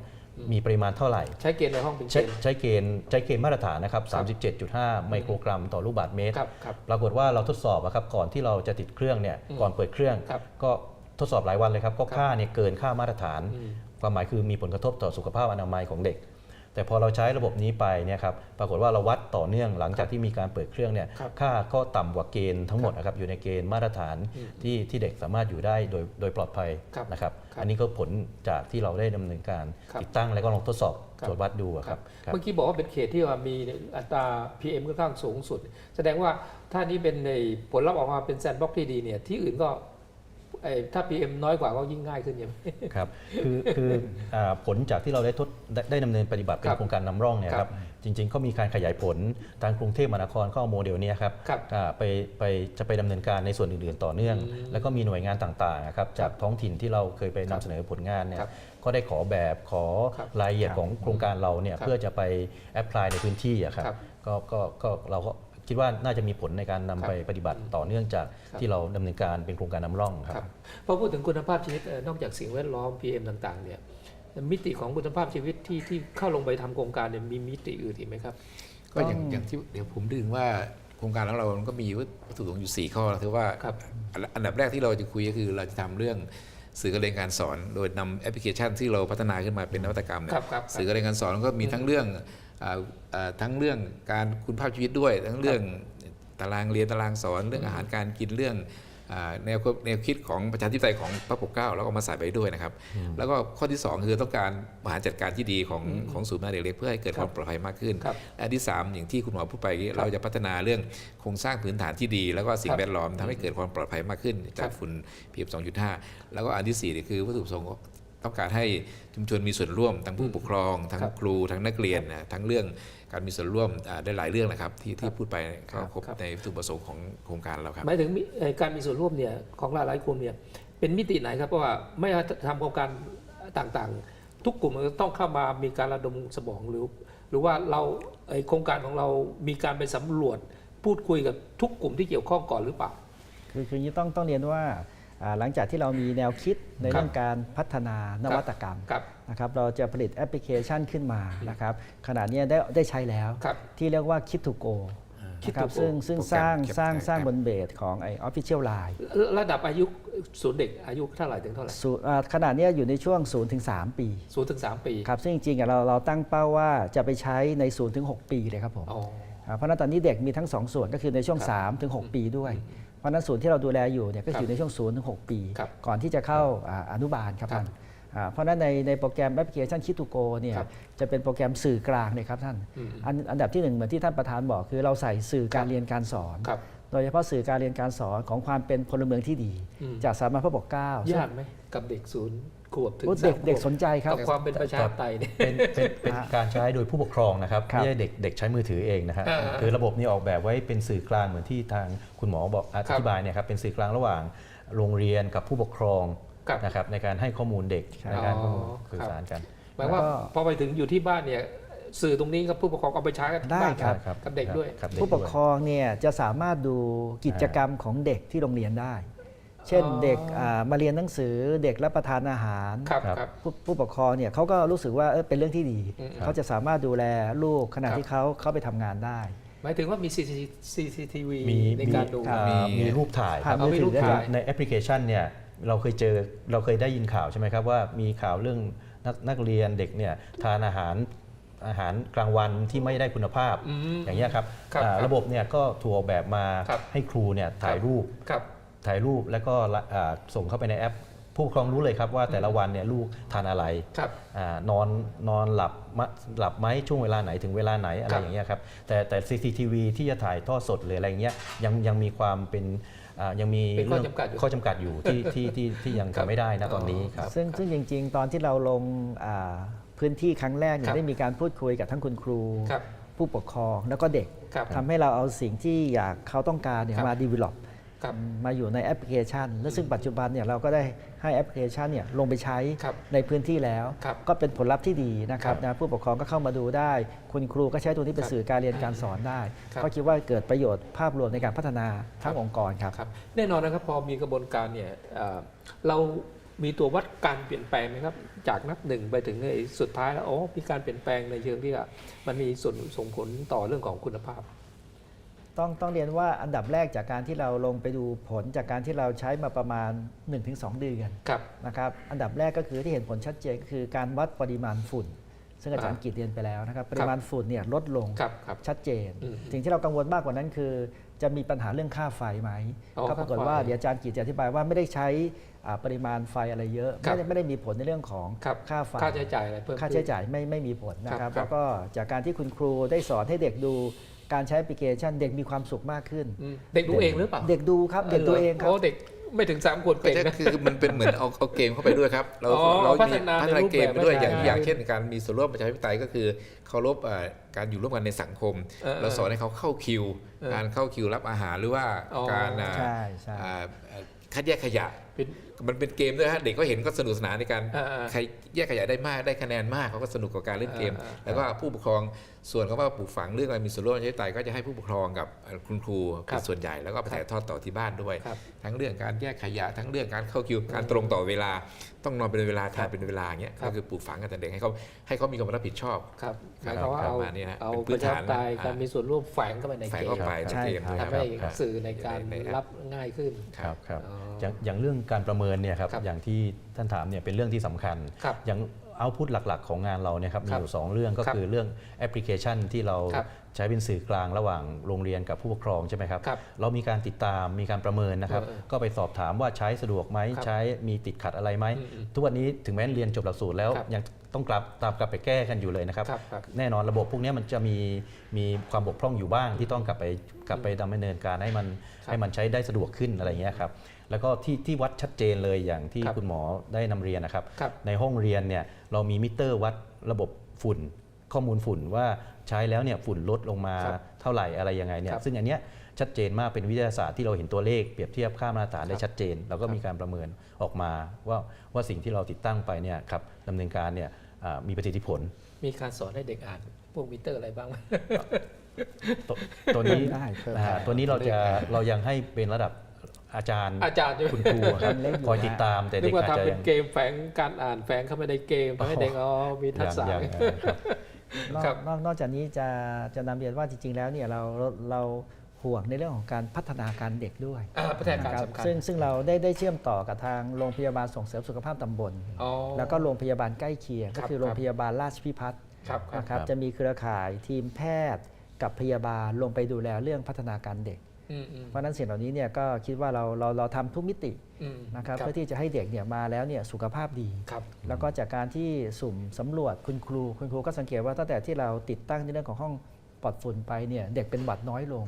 Speaker 4: มีปริมาณเท่าไหร่
Speaker 1: ใช้เกณฑ์ในห้องเป็นเก
Speaker 4: ใช้
Speaker 1: ณฑ์
Speaker 4: ใช้เกณฑ์ใช้เกณฑ์มาตรฐานนะครับ
Speaker 1: ครับ
Speaker 4: 37.5 ไมโครกรัมต่อลูกบาศก์เมตร
Speaker 1: ครับครับ
Speaker 4: ปรากฏว่าเราทดสอบอะครับก่อนที่เราจะติดเครื่องเนี่ย
Speaker 1: อืม
Speaker 4: ก่อนเปิดเครื่อง
Speaker 1: ครับ
Speaker 4: ก็ทดสอบหลายวันเลยครับ ก็
Speaker 1: ครับ
Speaker 4: ค่าเนี่ยเกินค่ามาตรฐาน
Speaker 1: อืม
Speaker 4: ความหมายคือมีผลกระทบต่อสุขภาพอนามัยของเด็ก แต่พอเราใช้ระบบนี้ไปเนี่ยครับปรากฏว่าเราวัดต่อเนื่องหลังจากที่มีการเปิดเครื่องเนี่ย
Speaker 1: ครับ
Speaker 4: ค่าก็ต่ำกว่าเกณฑ์ทั้งหมดนะครับอยู่ในเกณฑ์มาตรฐาน
Speaker 1: อืม
Speaker 4: ที่ที่เด็กสามารถอยู่ได้โดยโดยปลอดภัย
Speaker 1: ครับ
Speaker 4: นะครับ
Speaker 1: ครับ
Speaker 4: อันนี้ก็ผลจากที่เราได้ดำเนินการ
Speaker 1: ครับ
Speaker 4: ติดตั้งแล้วก็ลองทดสอบ
Speaker 1: ครับ
Speaker 4: ตรวจวัดดูอะครับครับ
Speaker 1: เมื่อกี้บอกว่าเป็นเขตที่ว่ามีอัตรา PM ค่อนข้างสูงสุด แสดงว่าถ้านี้เป็นในผลลัพธ์ออกมาเป็นแซนด์บ็อกซ์ที่ดีเนี่ยที่อื่นก็ไอ้ ถ้า PM น้อยกว่าก็ยิ่งง่ายขึ้นใช่ไหม
Speaker 4: ครับ คือคืออ่าผลจากที่เราได้ทดได้ได้ดำเนินปฏิบัติเป็
Speaker 1: ครั
Speaker 4: น
Speaker 1: บ
Speaker 4: โครงการนำร่องเนี่ย
Speaker 1: ค
Speaker 4: ค
Speaker 1: รั
Speaker 4: รับบจริงๆเขามีการขยายผลทางกรุงเทพมหานครเข้าเอาโมเดลเนี้ครับ
Speaker 1: ครับ
Speaker 4: อ่าไปไปจะไปดำเนินการในส่วนอื่นๆต่อเนื่อง
Speaker 1: อืม
Speaker 4: แล้วก็มีหน่วยงานต่างๆนะครับจากท้องถิ่นที่เราเคยไปนำเสนอผลงานเนี่
Speaker 1: ครั
Speaker 4: ย
Speaker 1: บ
Speaker 4: ก็ได้ขอแบบขอ
Speaker 1: ครับ
Speaker 4: รายละเอียด
Speaker 3: ครับ
Speaker 4: ของโครงการเราเนี่ย
Speaker 1: ครับ
Speaker 4: เพื่อจะไปแอพพลายในพื้นที่อะครับ
Speaker 1: ครับ
Speaker 4: ก็ก็ก็เราก็ คิดว่าน่าจะมีผลในการนำ
Speaker 1: ครับ
Speaker 4: ไปปฏิบัติต่อเนื่องจาก
Speaker 1: ครับ
Speaker 4: ที่เราดำเนินการเป็นโครงการนำร่องค
Speaker 1: ครั
Speaker 4: รั
Speaker 1: บบพอพูดถึงคุณภาพชีวิตเอ่อนอกจากสิ่งแวดล้อม PM ต่างๆเนี่ยมิติของคุณภาพชีวิตที่ที่เข้าลงไปทำโครงการเนี่ยมีมิติอื่นอีกไหมครับ
Speaker 2: ก็อย่างอย่างที่เดี๋ยวผมดึงว่าโครงการของเรามันก็มีวัตถุประสงค์อยู่ 4 ข้อคือว่า
Speaker 1: ครับ
Speaker 2: อันอันดับแรกที่เราจะคุยก็คือเราจะทำเรื่องสื่อการเรียนการสอน โดยนำแอปพลิเคชันที่เราพัฒนาขึ้นมาเป็นนวัตกรรมเนี่
Speaker 1: ครั
Speaker 2: ย
Speaker 1: บครับ
Speaker 2: สื่อการเรียนการสอนก็มีทั้งเรื่องอ่าอ่า ทั้งเรื่องการคุณภาพชีวิตด้วย ทั้งเรื่องตารางเรียนตารางสอนเรื่องอาหารการกินเรื่องอ่าแนวคิดแนวคิดของประชาธิปไตยของพระปกเกล้าแล้วก็เอามาใส่ไปด้วยนะครับ แล้วก็ข้อที่ 2 คือต้องการบริหารจัดการที่ดีของของศูนย์พัฒนาเด็กเล็กเพื่อให้เกิดความปลอดภัยมากขึ้น
Speaker 1: ครับ
Speaker 2: และอันที่ 3 อย่างที่คุณหมอพูดไปเราจะพัฒนาเรื่องโครงสร้างพื้นฐานที่ดี แล้วก็สิ่
Speaker 1: ค
Speaker 2: ง
Speaker 1: รับ
Speaker 2: แวดล้อมทำให้เกิดความปลอดภัยมากขึ้น
Speaker 1: ค
Speaker 2: จา
Speaker 1: รั
Speaker 2: ก
Speaker 1: บ
Speaker 2: ฝุ่น PM 2.5แล้วก็อันที่4เนี่ยคือวัตถุประสงค์ ต้องการให้ชุมชนมีส่วนร่วมทั้งผู้ปกครองทั้ง
Speaker 1: ครับ
Speaker 2: ครูทั้งนักเรียนนะทั้งเรื่องการมีส่วนร่วมอ่าได้หลายเรื่องนะครับ ที่ที่พูดไปก็ครบ
Speaker 1: ครับ
Speaker 2: ในวัตถุประสงค์ของโครงการเราครับ
Speaker 1: หมายถึงมิเอ่อการมีส่วนร่วมเนี่ยของหลายๆกลุ่มเนี่ยเป็นมิติไหนครับเพราะว่าไม่ว่าจะทำโครงการต่างๆ ทุกกลุ่มมันต้องเข้ามามีการระดมสมองหรือ หรือว่าเราไอ้โครงการของเรามีการไปสำรวจพูดคุยกับทุกกลุ่มที่เกี่ยวข้องก่อนหรือเปล่า
Speaker 3: คือคืออย่างนี้ต้องต้องเรียนว่าอ่า หลังจากที่เรามีแนวคิดใน
Speaker 1: ครับ
Speaker 3: เรื่องการพัฒนานวัตกรรม
Speaker 1: ครับ
Speaker 3: นะครับเราจะผลิตแอปพลิเคชันขึ้นมานะครับขณะนี้ได้ได้ใช้แล้ว
Speaker 1: ครับ
Speaker 3: ที่เรียกว่าคิดถูกโก
Speaker 1: Kit
Speaker 3: นะครั
Speaker 1: to
Speaker 3: บ
Speaker 1: Go
Speaker 3: ซึ่งซึ่ง
Speaker 2: โปรแกรม
Speaker 3: สร้าง
Speaker 2: เก็บ
Speaker 3: สร้าง
Speaker 2: ได้
Speaker 3: สร้าง
Speaker 2: ครับ
Speaker 3: บนเบสของไอออฟฟิเชียลไลน์
Speaker 1: ระดับอายุศูนย์เด็กอายุเท่าไหร่ถึงเท่าไหร่
Speaker 3: ขนาดนี้อยู่ในช่วง0ถึง3ปี
Speaker 1: ศูนย์ถึงสามปี
Speaker 3: ครับซึ่งจริงๆอะเราเราตั้งเป้าว่าจะไปใช้ใน0ถึง6ปีเลยครับผม
Speaker 1: อ๋อ
Speaker 3: อ่าเพราะฉะนั้นตอนนี้เด็กมีทั้ง 2 ส่วนก็คือในช่วง
Speaker 1: ครับ
Speaker 3: 3ถึง6ปีด้วย เพราะฉะนั้นส่วนที่เราดูแลอยู่เนี่ยก็
Speaker 1: ครับ
Speaker 3: อยู่ในช่วง0ถึง6ปี
Speaker 1: ครับ
Speaker 3: ก่อนที่จะเข้าอ่าอนุบาลครับ
Speaker 1: ครับ
Speaker 3: ท่านอ่าเพราะฉะนั้นในในโปรแกรมแอปพลิเคชันคิดทูโกเนี่ย
Speaker 1: ครับ
Speaker 3: จะเป็นโปรแกรมสื่อกลางเลยครับท่าน
Speaker 1: อืม
Speaker 3: อันอันดับที่หนึ่งเหมือนที่ท่านประธานบอกคือเราใส่สื่อการเรียนการสอน
Speaker 1: ครับ
Speaker 3: โดยเฉพาะสื่อการเรียนการสอนของความเป็นพลเมืองที่ดี
Speaker 1: อืม
Speaker 3: จากสถาบันพระปกเกล้าซึ่ง
Speaker 1: ยากไหมกับเด็กศูนย์ ขวบถึง
Speaker 3: โอ้
Speaker 1: สาม
Speaker 3: เด็ก
Speaker 1: ขวบ
Speaker 3: เด็กสนใจครับ
Speaker 1: กับความเป็นประชาธิปไตยเนี่ย
Speaker 4: เป็นเป็นเป็นการใช้โดยผู้ปกครองนะครับ
Speaker 3: ครับ
Speaker 4: ไม่ใช่เด็กเด็กใช้มือถือเองนะฮะ
Speaker 1: อ่า
Speaker 4: คือระบบนี้ออกแบบไว้เป็นสื่อกลางเหมือนที่ทางคุณหมอบอกอธิบายเนี่ยครับเป็นสื่อกลางระหว่างโรงเรียนกับผู้ปกครอง
Speaker 1: ครับ
Speaker 4: นะครับในการให้ข้อมูลเด็ก
Speaker 3: ใช่
Speaker 4: ในการข้อมูล
Speaker 1: อ๋อ
Speaker 4: สื่อสารกัน
Speaker 1: หมายว่า
Speaker 3: แล้วก็
Speaker 1: พอไปถึงอยู่ที่บ้านเนี่ยสื่อตรงนี้กับผู้ปกครองเอาไปใช้กันที่
Speaker 3: ได้
Speaker 1: บ้าน
Speaker 3: ครับ
Speaker 4: ครับ
Speaker 1: กับเด็กด้วย
Speaker 4: ครับเด็
Speaker 3: ผู้ปก
Speaker 4: ด้วย
Speaker 3: ครองเนี่ยจะสามารถดูกิจกรรมของเด็กที่โรงเรียนได้ เช่น
Speaker 1: อ๋อ
Speaker 3: เด็กอ่ามาเรียนหนังสือเด็กรับประทานอาหาร
Speaker 1: ครับ
Speaker 4: ครับ
Speaker 1: ครับ
Speaker 3: ผู้ผู้ปกครองเนี่ยเขาก็รู้สึกว่าเออเป็นเรื่องที่ดี
Speaker 1: อืม
Speaker 3: เขาจะสามารถดูแลลูกขณะ
Speaker 1: ครับ
Speaker 3: ที่เขาเข้าไปทำงานได้
Speaker 1: หมายถึงว่ามี CCTV
Speaker 4: มี
Speaker 1: ในการดู
Speaker 3: ครับ
Speaker 4: มี
Speaker 2: มี
Speaker 4: มีรูปถ่ายค
Speaker 3: ผ่า
Speaker 4: รั
Speaker 3: น
Speaker 4: บ
Speaker 3: มือถือได้
Speaker 1: เอาไปรูป
Speaker 3: เล
Speaker 1: ถ่าย
Speaker 3: ย
Speaker 4: ในแอปพลิเคชันเนี่ยเราเคยเจอเราเคยได้ยินข่าวใช่ไหมครับว่ามีข่าวเรื่องนักนักเรียนเด็กเนี่ยทานอาหารอาหารกลางวันที่ไม่ได้คุณภาพ
Speaker 1: อืม
Speaker 4: อย่างนี้ยครับ
Speaker 1: ครับ
Speaker 4: อ่า
Speaker 1: ครับ
Speaker 4: ระบบเนี่ยก็ถูกออกแบบมา
Speaker 1: ครับ
Speaker 4: ให้ครูเนี่ยถ่ายรูป
Speaker 1: ครับ
Speaker 4: ถ่ายรูปแล้วก็ละอ่าส่งเข้าไปในแอป ผู้ปกครองรู้เลยครับว่าแต่ละวันเนี่ยลูกทานอะไร
Speaker 1: ครับ
Speaker 4: อานอนนอนหลับมะหลับไหมช่วงเวลาไหนถึงเวลาไหนอะไร
Speaker 1: ครับ
Speaker 4: อย่างเงี้ยครับแต่แต่ CCTV ที่จะถ่ายทอดสดหรืออะไรเงี้ยยังยังมีความเป็นอ่ายังมี
Speaker 1: เป็นข้อ
Speaker 4: เรื่
Speaker 1: จำกัดอยู่
Speaker 4: ข้อจำกัดอยู่ที่ที่ที่ที่ยัง
Speaker 1: ครับ
Speaker 4: ทำไม่ได้นะตอนนี้
Speaker 1: อ๋อ
Speaker 4: ครับ
Speaker 3: ซึ่งซึ่งจริง ๆ ตอนที่เราลงอ่าพื้นที่ครั้งแรกเนี่
Speaker 1: ครั
Speaker 3: ย
Speaker 1: บ
Speaker 3: ได้มีการพูดคุยกับทั้งคุณครู
Speaker 1: ครับ
Speaker 3: ผู้ปกครองแล้วก็เด็ก
Speaker 1: ครับ
Speaker 3: ทำให้เราเอาสิ่งที่อยากเขาต้องการเนี่ย
Speaker 1: ครับ
Speaker 3: มา develop
Speaker 1: ครับ
Speaker 3: มาอยู่ในแอปพลิเคชัน และซึ่งปัจจุบันเนี่ยเราก็ได้ให้แอปพลิเคชันเนี่ยลงไปใช้
Speaker 1: ครับ
Speaker 3: ในพื้นที่แล้ว
Speaker 1: ครับ
Speaker 3: ก็เป็นผลลัพธ์ที่ดีนะครับ
Speaker 1: ครับ
Speaker 3: นะผู้ปกครองก็เข้ามาดูได้ คุณครูก็ใช้ตัวนี้เป็น
Speaker 1: ครับ
Speaker 3: สื่อการเรียนการสอนได้
Speaker 1: ครับ
Speaker 3: ก็คิดว่าเกิดประโยชน์ภาพรวมในการพัฒนาทั้งองค์กรครับ
Speaker 1: ครับแน่นอนนะครับพอมีกระบวนการเนี่ยเอ่อเรามีตัววัดการเปลี่ยนแปลงไหมครับ จากนับหนึ่งไปถึงไอ้สุดท้ายแล้วอ๋อมีการเปลี่ยนแปลงในเชิงที่ว่ามันมีส่วนส่งผลต่อเรื่องของคุณภาพ
Speaker 3: ต้องต้องเรียนว่าอันดับแรกจากการที่เราลงไปดูผลจากการที่เราใช้มาประมาณ 1-2 เดือน
Speaker 1: ครับ
Speaker 3: นะครับอันดับแรกก็คือที่เห็นผลชัดเจนก็คือการวัดปริมาณฝุ่น ซึ่งอาจารย์
Speaker 1: อ่า
Speaker 3: กิตเรียนไปแล้วนะครับปริมาณฝุ่นเนี่ยลดลง
Speaker 1: ครับครับ
Speaker 3: ชัดเจน
Speaker 1: อืม
Speaker 3: สิ่งที่เรากังวลมากกว่านั้นคือ จะมีปัญหาเรื่องค่าไฟไหม
Speaker 1: อ๋อ
Speaker 3: ก็ปรากฏ
Speaker 1: ค่าไฟ
Speaker 3: ว่าเดี๋ยวอาจารย์กิตจะอธิบายว่าไม่ได้ใช้อ่าปริมาณไฟอะไรเยอะ
Speaker 1: ครั
Speaker 3: ไม่
Speaker 1: บ
Speaker 3: ได้ไม่ได้มีผลในเรื่องของ
Speaker 1: ครับ
Speaker 3: ค่าไฟ
Speaker 1: ค่าใช้จ่ายอะไรเพิ่ม
Speaker 3: ค่า
Speaker 1: ขึ้น
Speaker 3: ใช้จ่ายไม่ไม่มีผลนะค
Speaker 1: ครั
Speaker 3: รั
Speaker 1: บบครับ
Speaker 3: แล้วก็จากการที่คุณครูได้สอนให้เด็กดู การใช้แอปพลิเคชันเด็กมีความสุขมากขึ้น
Speaker 1: อืมเด็กดูเองหรือเปล่า
Speaker 3: เด็กดูครับเด็กตัวเองครับ
Speaker 1: โอ้เด็กไม่ถึงสามคน
Speaker 2: ก็
Speaker 1: เก่ง
Speaker 2: จะ
Speaker 1: นะ
Speaker 2: คือมันเป็นเหมือนเอาเอาเกมเข้าไปด้วยครับ เรา
Speaker 1: อ๋อ
Speaker 2: เรา
Speaker 1: พั
Speaker 2: มี
Speaker 1: ฒนา
Speaker 2: พั
Speaker 1: ใน
Speaker 2: ฒนา
Speaker 1: รูป
Speaker 2: เกม
Speaker 1: แบบ
Speaker 2: ไปด้วย
Speaker 1: ไม่
Speaker 2: อย่าง
Speaker 1: ใช่
Speaker 2: อย่างเช่นการมีส่วนร่วมประชาธิปไตยก็คือเคารพเอ่อการอยู่ร่วมกันในสังคม
Speaker 1: เออ
Speaker 2: เราสอนให้เขาเข้าคิว
Speaker 1: เออ
Speaker 2: การเข้าคิวรับอาหารหรือว่า
Speaker 1: อ๋อ
Speaker 2: การอ่า
Speaker 3: ใช่ใช่
Speaker 2: อ่าอ่าคัดแยกขยะ
Speaker 1: เป็น
Speaker 2: มันเป็นเกมด้วยฮะเด็กก็เห็นก็สนุกสนานในการ
Speaker 1: อ่าๆ
Speaker 2: ใครแยกขยะได้มากได้คะแนนมากเขาก็สนุกกับการเล่นเกม
Speaker 1: อ่าๆ
Speaker 2: แล้วก็ผู้ปกครอง ส่วนเขาว่าปลูกฝังเรื่องการมีส่วนร่วมประชาธิปไตยก็จะให้ผู้ปกครองกับเอ่อคุณครู
Speaker 1: ครั
Speaker 2: เป็
Speaker 1: บ
Speaker 2: นส่วนใหญ่แล้วก็ไปถ่ายทอดต่อที่บ้านด้วย
Speaker 1: ครับ
Speaker 2: ทั้งเรื่องการแยกขยะทั้งเรื่องการเข้าคิวการตรงต่อเวลา ต้องนอนเป็นเวลาทานเป็นเวลาอย่างเงี้ย
Speaker 1: ครับ
Speaker 2: ก็คือปลูกฝังกันแต่เด็กให้เขาให้เขามีความรับผิดชอบ
Speaker 1: ครับห
Speaker 2: ครั
Speaker 1: มา
Speaker 2: บ
Speaker 1: ยความว่าเอา
Speaker 2: ประมาณนี้ฮะ
Speaker 1: เอา
Speaker 2: เป็น
Speaker 1: ป
Speaker 2: พื้
Speaker 1: ระ
Speaker 2: น
Speaker 1: ชา
Speaker 2: ฐาน
Speaker 1: ธิปไตย
Speaker 2: นะ
Speaker 1: การมีส่วนร่วมแฝงเข้าไปใน
Speaker 2: แฝง
Speaker 1: เกม
Speaker 2: เข้าไป
Speaker 3: ใช่
Speaker 2: ในเกมด้วย
Speaker 3: ครับ
Speaker 1: ทำให้
Speaker 2: ครับ
Speaker 1: สื่อในการ
Speaker 2: ในใน
Speaker 1: รับง่ายขึ้น
Speaker 4: ครับครับ
Speaker 1: อ๋อ
Speaker 4: อย่างอย่างเรื่องการประเมินเนี่ยครับ
Speaker 1: ครับ
Speaker 4: อย่างที่ท่านถามเนี่ยเป็นเรื่องที่สำคัญ
Speaker 1: ครับ
Speaker 4: อย่าง เอาพุทหลักๆ ของงานเราเนี่ยครับมี
Speaker 1: ครับ
Speaker 4: อยู่ 2 เรื่องก็
Speaker 1: ครับ
Speaker 4: คือเรื่องแอปพลิเคชันที่เรา
Speaker 1: ครับ
Speaker 4: ใช้เป็นสื่อกลางระหว่างโรงเรียนกับผู้ปกครองใช่ไหมครับ
Speaker 1: ครับ
Speaker 4: เรามีการติดตามมีการประเมินนะครับ
Speaker 1: เออเออ
Speaker 4: ก็ไปสอบถามว่าใช้สะดวกไหม
Speaker 1: ครับ
Speaker 4: ใช้มีติดขัดอะไรไหม
Speaker 1: อืมอืม
Speaker 4: ทุกวันนี้ถึงแม้เรียนจบหลักสูตรแล้ว
Speaker 1: ครับ
Speaker 4: ยัง ต้องกลับตามกลับไปแก้กันอยู่เลยนะครับ
Speaker 1: ครับครับ
Speaker 4: แน่นอนระบบพวกนี้มันจะมีมีความบกพร่องอยู่บ้างที่ต้องกลับไปกลับไปดำเนินการให้มัน
Speaker 1: ครับ
Speaker 4: ให้มันใช้ได้สะดวกขึ้นอะไรอย่างเงี้ยครับแล้วก็ที่ที่วัดชัดเจนเลยอย่างที่
Speaker 1: ครับ
Speaker 4: คุณหมอได้นำเรียนนะครับ
Speaker 1: ครับ
Speaker 4: ในห้องเรียนเนี่ยเรามีมิเตอร์วัดระบบฝุ่น ข้อมูลฝุ่นว่าใช้แล้วเนี่ยฝุ่นลดลงมา
Speaker 1: ครับ
Speaker 4: เท่าไหร่อะไรยังไงเนี่
Speaker 1: ค
Speaker 4: ย
Speaker 1: รับ
Speaker 4: ซึ่งอันเนี้ยชัดเจนมากเป็นวิทยาศาสตร์ที่เราเห็นตัวเลขเปรียบเทียบค่ามาตรฐานได้
Speaker 1: ครับ
Speaker 4: ชัดเจนแล้วก็มีการประเมินออกมาว่าว่าสิ่งที่เราติดตั้งไปเนี่ยครับดำเนินการเนี่ยอ่า มีประสิทธิผล
Speaker 1: มีการสอนให้เด็กอ่านพวกมิเตอร์อะไรบ้างไหม
Speaker 4: ตัวตัวนี้
Speaker 3: ได้เพิ่ม
Speaker 4: อ่า
Speaker 3: ได้
Speaker 4: ตัวนี้เราจะเรายังให้เป็นระดับอาจารย์
Speaker 1: อาจารย์ใช่ไหม
Speaker 4: คุณครูครับ
Speaker 3: เล่นอยู่
Speaker 4: คอยติดตามแต่
Speaker 1: นึ
Speaker 4: เด็
Speaker 1: ก
Speaker 4: ก
Speaker 1: ว่า
Speaker 4: อาจจะ
Speaker 1: ทำเป็
Speaker 4: ยั
Speaker 1: น
Speaker 4: ง
Speaker 1: เกมแฝงการอ่านแฝงเข้าไปในเกมทำให้เด็กอ๋อมีทักษะ
Speaker 4: ยังยังครับ
Speaker 3: นอก
Speaker 1: ครับ
Speaker 3: นอกนอกจากนี้จะจะนำเรียนว่าจริง ๆ แล้วเนี่ยเราเราเรา ห่วงในเรื่องของการพัฒนาการเด็กด้วย
Speaker 1: อ่าพัฒนาการ
Speaker 3: นะครับ
Speaker 1: สำคัญ
Speaker 3: ซึ่งซึ่งเราได้ได้เชื่อมต่อกับทางโรงพยาบาลส่งเสริมสุขภาพตำบล
Speaker 1: อ๋อ
Speaker 3: แล้วก็โรงพยาบาลใกล้เคียง
Speaker 1: ครั
Speaker 3: ก็
Speaker 1: บ
Speaker 3: คือโรงพยาบาลราชพิพัฒน์
Speaker 1: ครับครับ
Speaker 3: นะครับ
Speaker 4: ครับ
Speaker 3: จะมีเครือข่ายทีมแพทย์กับพยาบาลลงไปดูแลเรื่องพัฒนาการเด็ก
Speaker 1: อืมอืม
Speaker 3: เพราะฉะนั้นสิ่งเหล่านี้เนี่ยก็คิดว่าเราเราเราทำทุกมิติ
Speaker 1: อืม
Speaker 3: นะครับเพื่อที่จะให้เด็กเนี่ยมาแล้วเนี่ยสุขภาพดี
Speaker 1: ครับ
Speaker 3: แล้วก็จากการที่สุ่มสำรวจคุณครู คุณครูก็สังเกตว่าตั้งแต่ที่เราติดตั้งในเรื่องของห้องปลอดฝุ่นไปเนี่ยเด็กเป็นหวัดน้อยลง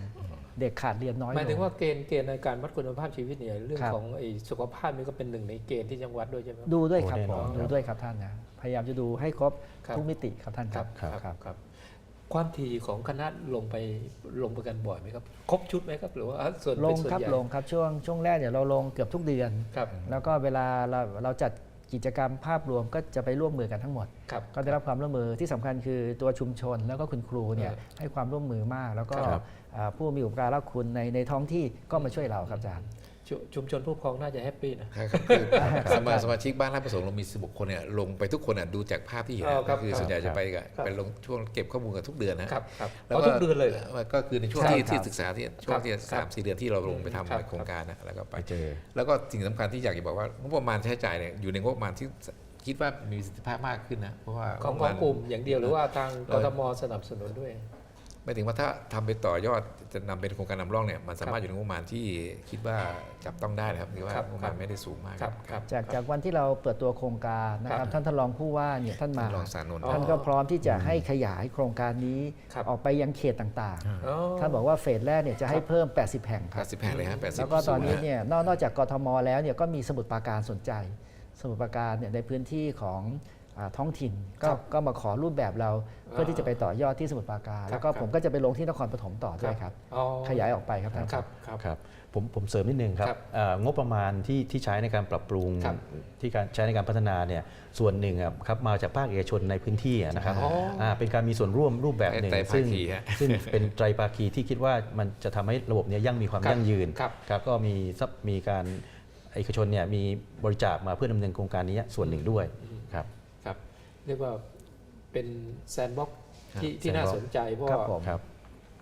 Speaker 3: เด็กขาดเรียนน้อย
Speaker 1: หมาย
Speaker 3: ล
Speaker 1: ถึง
Speaker 3: ง
Speaker 1: ว่าเกณฑ์เกณฑ์ในการวัดคุณภาพชีวิตเนี่ยเรื่อง
Speaker 3: ครับ
Speaker 1: ของไอ้สุขภาพนี่ก็เป็นหนึ่งในเกณฑ์ที่จังหวัดด้วยใช่ไหม
Speaker 3: ดูด้วยครับ
Speaker 4: โอ้
Speaker 3: ผ
Speaker 4: แน่นอนครับ
Speaker 3: มดูด้วยครับท่านนะพยายามจะดูให้ครบ
Speaker 1: ครับ
Speaker 3: ทุกมิติครับท่านครับ
Speaker 1: ครับครับความถี่ของคณะลงไปลงไปกันบ่อยไหมครับ ครบชุดไหมครับ หรือว่าส่วน
Speaker 3: ล
Speaker 1: เป็
Speaker 3: ง
Speaker 1: นส่วน
Speaker 3: ครับ
Speaker 1: ใหญ่
Speaker 3: ลงครับช่วงช่วงแรกเนี่ยเราลงเกือบทุกเดือน
Speaker 1: ครับ
Speaker 3: แล้วก็เวลาเราเราจัดกิจกรรมภาพรวมก็จะไปร่วมมือกันทั้งหมด
Speaker 1: ครับ
Speaker 3: ก็ได้รับความร่วมมือที่สำคัญคือตัวชุมชนแล้วก็คุณครูเนี่ย
Speaker 1: เออ
Speaker 3: ให้ความร่วมมือมากแล้วก็
Speaker 4: ครับ
Speaker 3: อ่า ผู้มีอุปการะคุณในในท้องที่ก็มาช่วยเราครับอาจารย์
Speaker 1: ชุชุมชนผู้ปกครองน่าจะแฮปปี้นะ
Speaker 2: ครับคือสมาสมาชิกบ้านราชประสงค์เรามี16คนเนี่ยลงไปทุกคนอะดูจากภาพที่เห็น
Speaker 1: อ๋อครับ
Speaker 2: ก็คือส่วนใหญ่จะไปกับ
Speaker 1: ครับ
Speaker 2: ไปลงช่วงเก็บข้อมูลกับทุกเดือนนะครับ
Speaker 1: ครับ
Speaker 2: แล้ว
Speaker 1: เอา
Speaker 2: ก็
Speaker 1: ทุกเดือนเลยเหรอ
Speaker 2: ก็คือในช่วง
Speaker 3: ใช่
Speaker 2: ที่
Speaker 3: ครับ
Speaker 2: ที่ศึกษาที่ช่วงที่
Speaker 1: ครับ
Speaker 2: สามสี่เดือนที่เราลงไปทำ
Speaker 1: ครับ
Speaker 2: โครงการนะแล้วก็ไป
Speaker 4: ไปเจอ
Speaker 2: แล้วก็สิ่งสำคัญที่อยากจะบอกว่างบประมาณใช้จ่ายเนี่ยอยู่ในงบประมาณที่คิดว่ามีประสิทธิภาพมากขึ้นนะเพราะว่า
Speaker 1: ของ
Speaker 2: งบ
Speaker 1: ข
Speaker 2: ป
Speaker 1: อ
Speaker 2: ระ
Speaker 1: ง
Speaker 2: มาณ
Speaker 1: กลุ่มอย่างเดียวหรือว่าทาง
Speaker 2: เอกอ
Speaker 1: ทมสนับสนุนด้วย
Speaker 2: ไม่ถึงว่าถ้าทำไปต่อยอดจะนำเป็นโครงการนำร่องเนี่ยมันสามารถอยู่ในงบประมาณที่คิดว่าจับต้องได้นะครับหรือว่า
Speaker 1: ครับ
Speaker 2: งบประมาณไม่ได้สูงมาก
Speaker 1: ครับครับ
Speaker 3: จากจากวันที่เราเปิดตัวโครงการนะค
Speaker 1: ครั
Speaker 3: รับบท่านท่านรองผู้ว่าเนี่ยท่านมา
Speaker 2: ท่านรองสานนท์
Speaker 1: อ๋อ
Speaker 3: ท่านก็พร้อมที่จะให้ขยายโครงการนี้
Speaker 1: ครับ
Speaker 3: ออกไปยังเขตต่าง
Speaker 1: อ๋อ
Speaker 3: ๆท่านบอกว่าเฟสแรกเนี่ยจะให้เพิ่ม 80 แห่งค
Speaker 2: แป
Speaker 3: รับ
Speaker 2: ดสิบแห่งเลยฮะแปดสิบ
Speaker 3: แล้วก็ตอนนี้เนี่ยนอกนอกจากกทมแล้วเนี่ยก็มีสมุทรปราการสนใจ สมุทรปราการเนี่ยในพื้นที่ของอา ท้องถิ่นก็
Speaker 1: ครับ
Speaker 3: ก็มาขอรูปแบบเราเพื่อที่จะไปต่อยอดที่สมุทรปราการ
Speaker 1: ครับ
Speaker 3: แล้วก็
Speaker 1: ครับ
Speaker 3: ผมก็จะไปลงที่นครปฐมต่อด้วยครับ
Speaker 1: อ๋อ
Speaker 3: ขยายออกไปครับท่าน
Speaker 1: ครับครับ
Speaker 4: ครับผมผมเสริมนิดนึงครับ
Speaker 1: ครับ
Speaker 4: เอ่องบประมาณที่ที่ใช้ในการปรับปรุง
Speaker 1: ครับ
Speaker 4: ที่การใช้ในการพัฒนาเนี่ยส่วนหนึ่งอะครับมาจากภาคเอกชนในพื้นที่อะนะครับ
Speaker 1: อ๋ออ่า
Speaker 4: เป็นการมีส่วนร่วมรูปแบบหนึ่ง
Speaker 2: ไตรภาคี
Speaker 4: ซึ่ง
Speaker 2: ฮะ
Speaker 4: ซึ่งเป็นไตรภาคีที่คิดว่ามันจะทำให้ระบบเนี้ยั่งมีความ
Speaker 1: ครับ
Speaker 4: ยั่งยืน
Speaker 1: ครับ
Speaker 4: ครับก็มีซับมีการเอกชนเนี่ยมีบริจาคมาเพื่อดำเนินโครงการนี้ส่วนหนึ่งด้วยครับ
Speaker 1: ครับ เรียกว่าเป็นแซนด์บ็อก
Speaker 2: ครับ
Speaker 1: ที่ที่น่า
Speaker 4: sandbox
Speaker 1: สนใจเพราะ
Speaker 3: ครับ
Speaker 1: ว่า
Speaker 3: ผม
Speaker 4: ครับ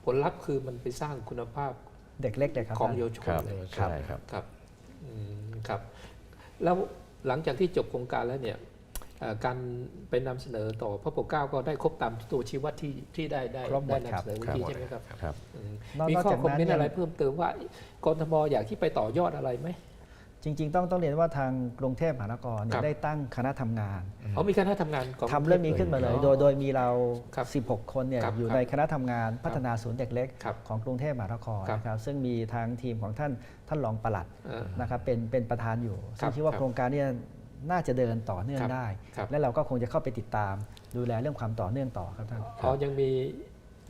Speaker 1: ผลลัพธ์คือมันไปสร้างคุณภาพ
Speaker 3: เด็กเล็กเลยครับ
Speaker 1: ของ
Speaker 3: ท่าน
Speaker 1: เยาวชน
Speaker 4: ครับ
Speaker 1: เลย
Speaker 4: ใช่ครับ
Speaker 1: ครับอืมครับ แล้วหลังจากที่จบโครงการแล้วเนี่ยเอ่อการไปนำเสนอต่อพระปกเกล้าก็ได้ครบตามตัวชี้วัดที่ที่ได้ได้
Speaker 3: ครบหม
Speaker 1: ได้
Speaker 3: ดครับ
Speaker 1: นำเสนอเมื่อกี้ใช่ไหมครับ
Speaker 4: ครับ
Speaker 1: อืม
Speaker 3: นอก
Speaker 1: มี
Speaker 3: นอก
Speaker 1: ข้อ
Speaker 3: จาก
Speaker 1: คอม
Speaker 3: นั้น
Speaker 1: เมนต์
Speaker 3: เนี่ย
Speaker 1: อะไรเพิ่มเติมว่ากรทมอยากที่ไปต่อยอดอะไรไหม
Speaker 3: จริง ๆ ต้องต้องเรียนว่าทางกรุงเทพมหานครเนี่
Speaker 1: ครั
Speaker 3: ย
Speaker 1: บ
Speaker 3: ได้ตั้งคณะทำงาน
Speaker 1: เขามีคณะทำงานของ
Speaker 3: ทำเรื่องนี้ขึ้นมาเลย
Speaker 1: อ๋อ
Speaker 3: โดยโดยมีเรา
Speaker 1: ครับ
Speaker 3: 16 คนเนี่ย
Speaker 1: ครับ
Speaker 3: อยู่
Speaker 1: ครับ
Speaker 3: ในคณะทำงานพัฒนาศูนย์เด็กเล็ก
Speaker 1: ครับ
Speaker 3: ของกรุงเทพมหานคร
Speaker 1: ครับ
Speaker 3: นะครับซึ่งมีทางทีมของท่านท่านรองปลัด
Speaker 1: เออ
Speaker 3: นะครับเป็นเป็นประธานอยู่
Speaker 1: ครั
Speaker 3: ซึ่
Speaker 1: บ
Speaker 3: งคิดว่า
Speaker 1: ครับ
Speaker 3: โครงการเนี้น่าจะเดินต่อเนื่อง
Speaker 1: ครับ
Speaker 3: ได้
Speaker 1: ครับ
Speaker 3: และเราก็คงจะเข้าไปติดตาม ดูแลเรื่องความต่อเนื่องต่อครับท่าน
Speaker 1: อ๋อยังมี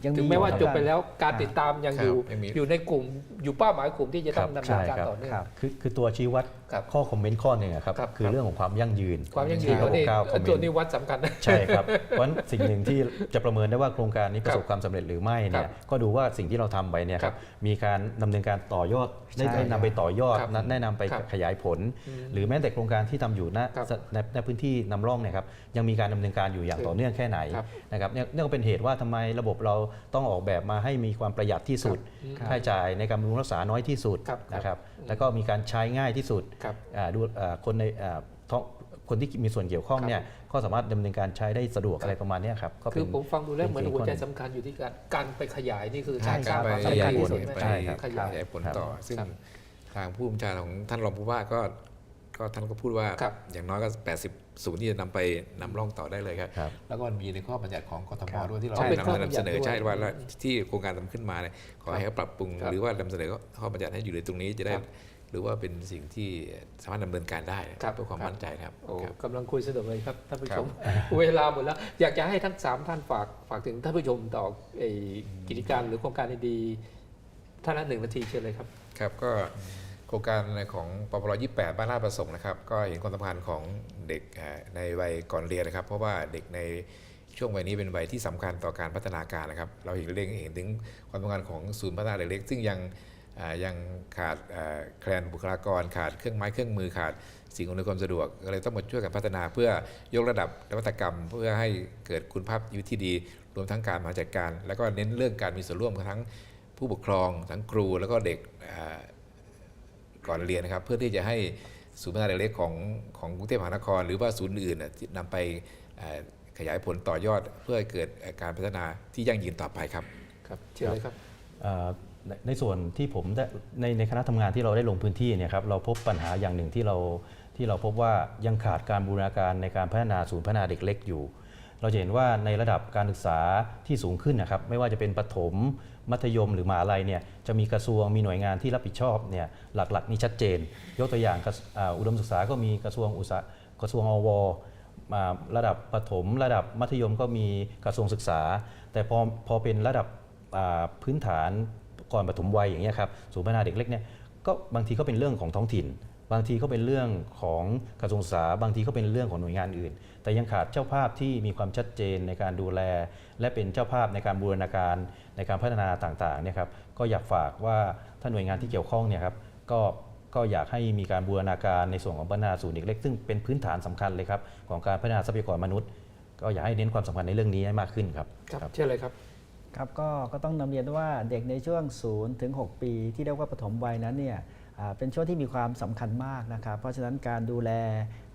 Speaker 3: ยังมี
Speaker 1: ถึงแม้ว่า
Speaker 3: อยู่
Speaker 1: จ
Speaker 3: ครับ
Speaker 1: ไปแล้วการ
Speaker 3: ครับ
Speaker 1: ติดตามยังอยู่
Speaker 2: ครับยังมี
Speaker 1: อยู่ในกลุ่มอยู่เป้าหมายกลุ่มที่จะต้อง
Speaker 4: ครับ
Speaker 1: ดำเนินการ
Speaker 4: ใช่ครับ
Speaker 1: ต่อเนื่อง
Speaker 3: ครับ
Speaker 4: คือคือตัวชี้วัด
Speaker 1: ครับ
Speaker 4: ข้อคอมเมนต์ข้อหนึ่งอะครับ
Speaker 1: ครับ
Speaker 4: คือเรื่องของความยั่งยืน
Speaker 1: ความยั่งยืน
Speaker 4: ที่ระบบ
Speaker 1: นี่
Speaker 4: เก้าคอมเม
Speaker 1: ตัวนนี้
Speaker 4: ต์
Speaker 1: วัดสำคัญนะ
Speaker 4: ใช่ครับเพราะฉะนั้นสิ่งหนึ่งที่จะประเมินได้ว่าโครงการนี้ประสบความสำเร็จหรือไม่เนี่
Speaker 1: ครั
Speaker 4: ย
Speaker 1: บ
Speaker 4: ก็ดูว่าสิ่งที่เราทำไปเนี่ยครับมีการดำเนินการต่อยอดได้
Speaker 3: ใช่
Speaker 4: ได้นำไปต่อยอด
Speaker 1: ครับ
Speaker 4: นะได้นำไป
Speaker 1: ครับ
Speaker 4: ขยายผล
Speaker 1: อืม
Speaker 4: หรือแม้แต่โครงการที่ทำอยู่ณ
Speaker 1: ครับ
Speaker 4: ในในพื้นที่นำร่องเนี่ยครับยังมีการดำเนินการอยู่อย่าง
Speaker 1: คือ
Speaker 4: ต่อเนื่องแค่ไหน
Speaker 1: ครับ
Speaker 4: นะครับเนี่ยนี่ก็เป็นเหตุว่าทำไมระบบเราต้องออกแบบมาให้มีความประหยัดที่สุด
Speaker 3: ครับ
Speaker 4: ค่าใช้จ่ายในการบำรุงรักษาน้อยที่สุด
Speaker 1: ครับ
Speaker 4: นะครับแล้วก็มีการใช้ง่ายที่สุด
Speaker 1: ครับ
Speaker 4: อ่าดูอ่าคนในอ่าท้องคนที่มีส่วนเกี่ยวข้องเนี่ยก็สามารถดำเนินการใช้ได้สะดวกอะไรประมาณเนี้ยครับก็
Speaker 1: คื
Speaker 4: เป็
Speaker 1: อนผมฟังดูแล้วเหมือน
Speaker 4: เป็น
Speaker 1: หัวใจ
Speaker 4: ข้อหนึ่ง
Speaker 1: สำคัญอยู่ที่การการไปขยายนี่คือ
Speaker 3: ใช่
Speaker 1: สร้าง
Speaker 2: การ
Speaker 1: ความ
Speaker 2: ไป
Speaker 1: สำคัญ
Speaker 2: ขยาย
Speaker 1: ที่
Speaker 2: ผ
Speaker 1: สุ
Speaker 2: ล
Speaker 1: ดไหม
Speaker 2: ไป
Speaker 4: ใช่ครับ
Speaker 1: ข
Speaker 2: ข
Speaker 1: ยาย
Speaker 2: ยายผล
Speaker 4: ครับ
Speaker 2: ต่อ ซึ่ง
Speaker 1: ครับ
Speaker 2: ทางผู้บัญชาของท่านรองผู้ว่าก็ก็ท่านก็พูดว่า
Speaker 1: ครับ
Speaker 2: อย่างน้อยก็ 80 ศูนย์ที่จะนำไปนำร่องต่อได้เลยครับ
Speaker 4: ครับ
Speaker 2: แล้วก็มันมีในข้อบัญญัติของกทม
Speaker 3: ครับ
Speaker 2: ด้วยที่เรา
Speaker 1: ใช่เป็นข้อบั
Speaker 2: นำ
Speaker 1: ญญัติ
Speaker 2: เสนอ
Speaker 1: ด้วย
Speaker 2: ใช่ว่าแล้วที่โครงการทำขึ้นมาเนี่ยขอให้เขาปรับปรุง
Speaker 1: ครับ
Speaker 2: หรือว่านำเสนอข้อบัญญัติให้อยู่ในตรงนี้จะได้
Speaker 1: ครับ
Speaker 2: หรือว่าเป็นสิ่งที่สามารถดำเนินการได้
Speaker 1: ครับ
Speaker 2: เพื่อความ
Speaker 1: ครับ
Speaker 2: มั่นใจนะครับ
Speaker 1: โอ้
Speaker 2: ครับ
Speaker 1: กำลังคุยสนุกเลยครับท่านผู้
Speaker 2: ครั
Speaker 1: ช
Speaker 2: บ
Speaker 1: มเวลาหมดแล้ว อยากจะให้ทั้งสามท่านฝากฝากถึงท่านผู้ชมต่อไอ้กิจการหรือโครงการดีๆท่านละหนึ่งนาทีเชิญเลยครับ
Speaker 2: ครับก็โครงการของปปร28 บ้านลาดประสงค์นะครับ ก็เห็นความสำคัญของ เด็กในวัยก่อนเรียนนะครับ เพราะว่าเด็กในช่วงวัยนี้เป็นวัยที่สำคัญต่อการพัฒนาการนะครับ เราเห็นเรื่องเห็นถึงความสำคัญของศูนย์พัฒนาเด็กเล็ก ซึ่งยังยังขาดแคลนบุคลากร ขาดเครื่องไม้เครื่องมือขาดสิ่งอำนวยความสะดวกก็เลยต้องมาช่วยกันพัฒนาเพื่อยกระดับนวัตกรรม เพื่อให้เกิดคุณภาพชีวิตที่ดี รวมทั้งการบริหารจัดการ แล้วก็เน้นเรื่องการมีส่วนร่วมของทั้งผู้ปกครองทั้งครูแล้วก็เด็กก่อนเรียนนะครับ เพื่อที่จะให้ ศูนย์พัฒนาเด็กเล็กของของกรุงเทพมหานคร หรือว่าศูนย์อื่นน่ะที่นำไปเอ่อขยายผลต่อยอดเพื่อให้เกิดเอ่อการพัฒนาที่ยั่งยืนต่อไปครับ
Speaker 1: ครับเชิญเลยครับ
Speaker 4: เอ่อในในส่วนที่ผมได้ในในคณะทำงานที่เราได้ลงพื้นที่เนี่ยครับเราพบปัญหาอย่างหนึ่งที่เราที่เราพบว่ายังขาดการบูรณาการในการพัฒนาศูนย์พัฒนาเด็กเล็กอยู่ เราจะเห็นว่าในระดับการศึกษาที่สูงขึ้นนะครับไม่ว่าจะเป็นประถม มัธยมหรือมหาลัยเนี่ยจะมีกระทรวงมีหน่วยงานที่รับผิดชอบเนี่ยหลักๆนี่ชัดเจน ยกตัวอย่างอุดมศึกษาก็มีกระทรวงอุตสาหกระทรวงอวมระดับประถม ระดับมัธยมก็มีกระทรวงศึกษา แต่พอพอเป็นระดับพื้นฐานก่อนประถมวัยอย่างเงี้ยครับศูนย์พัฒนาเด็กเล็กเนี่ยก็บางทีก็เป็นเรื่องของท้องถิ่น บางทีก็เป็นเรื่องของกระทรวงศึกษา บางทีก็เป็นเรื่องของหน่วยงานอื่น แต่ยังขาดเจ้าภาพที่มีความชัดเจนในการดูแล และเป็นเจ้าภาพในการบูรณาการในการพัฒนาต่างๆเนี่ยครับก็อยากฝากว่าท่านหน่วยงานที่เกี่ยวข้องเนี่ยครับก็ก็อยากให้มีการบูรณาการในส่วนของพัฒนาศูนย์เด็กเล็กซึ่งเป็นพื้นฐานสำคัญเลยครับของการพัฒนาทรัพยากรมนุษย์ ก็อยากให้เน้นความสำคัญในเรื่องนี้ให้มากขึ้นครับ
Speaker 1: ครับเชิญเลยครับ
Speaker 3: ครับก็ก็ต้องนำเรียนว่าเด็กในช่วง0ถึง6ปี ที่เรียกว่าปฐมวัยนั้นเนี่ยอ่า เป็นช่วงที่มีความสำคัญมากนะครับ เพราะฉะนั้นการดูแล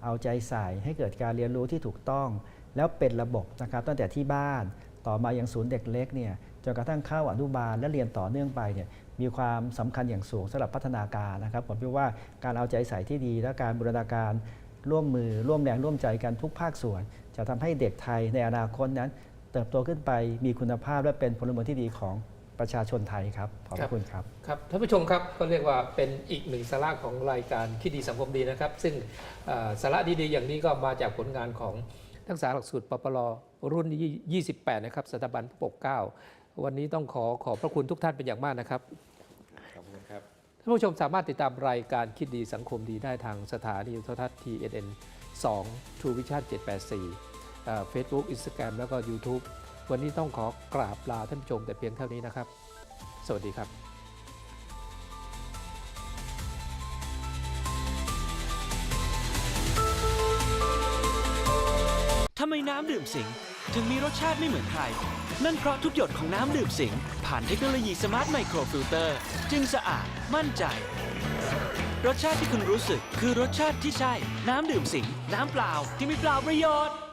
Speaker 3: เอาใจใส่ให้เกิดการเรียนรู้ที่ถูกต้อง แล้วเป็นระบบนะครับตั้งแต่ที่บ้านต่อมายังศูนย์เด็กเล็กเนี่ยจนกระทั่งเข้าอนุบาลและเรียนต่อเนื่องไปเนี่ยมีความสำคัญอย่างสูงสำหรับพัฒนาการนะครับผมคิดว่าการเอาใจใส่ที่ดี และการบูรณาการร่วมมือร่วมแรงร่วมใจกันทุกภาคส่วน จะทำให้เด็กไทยในอนาคตนั้น เติบโตขึ้นไปมีคุณภาพและเป็นพลเมืองที่ดีของ ประชาชนไทยครับ ขอบพ
Speaker 1: ครั
Speaker 3: ระ
Speaker 1: บ
Speaker 3: คุณครับ
Speaker 1: ครับท่านผู้ชมครับก็เรียกว่าเป็นอีกหนึ่งสาระของรายการคิดดีสังคมดีนะครับ ซึ่งเอ่อสาระดีๆ อย่างนี้ก็มาจากผลงานของนักศึกษาหลักสูตรปปลรุ่น 28 นะครับสถาบันพระปกเกล้าวันนี้ต้องขอขอบพระคุณทุกท่านเป็นอย่างมากนะครับ
Speaker 2: ขอบคุณครับ
Speaker 1: ท่านผู้ชมสามารถติดตามรายการคิดดีสังคมดีได้ทางสถานีโทรทัศน์ TNN 2 True Vision 784เอ่อ Facebook Instagram แล้วก็ YouTube วันนี้ต้องขอกราบลาท่านผู้ชมแต่เพียงเท่านี้นะครับ สวัสดีครับ
Speaker 5: ทำไมน้ำดื่มสิง ถึงมีรสชาติไม่เหมือนใคร นั่นเพราะทุกหยดของน้ำดื่มสิง ผ่านเทคโนโลยีสมาร์ทไมโครฟิลเตอร์ จึงสะอาดมั่นใจ รสชาติที่คุณรู้สึก คือรสชาติที่ใช่ น้ำดื่มสิง น้ำเปล่าที่ม่เปล่าประโยชน์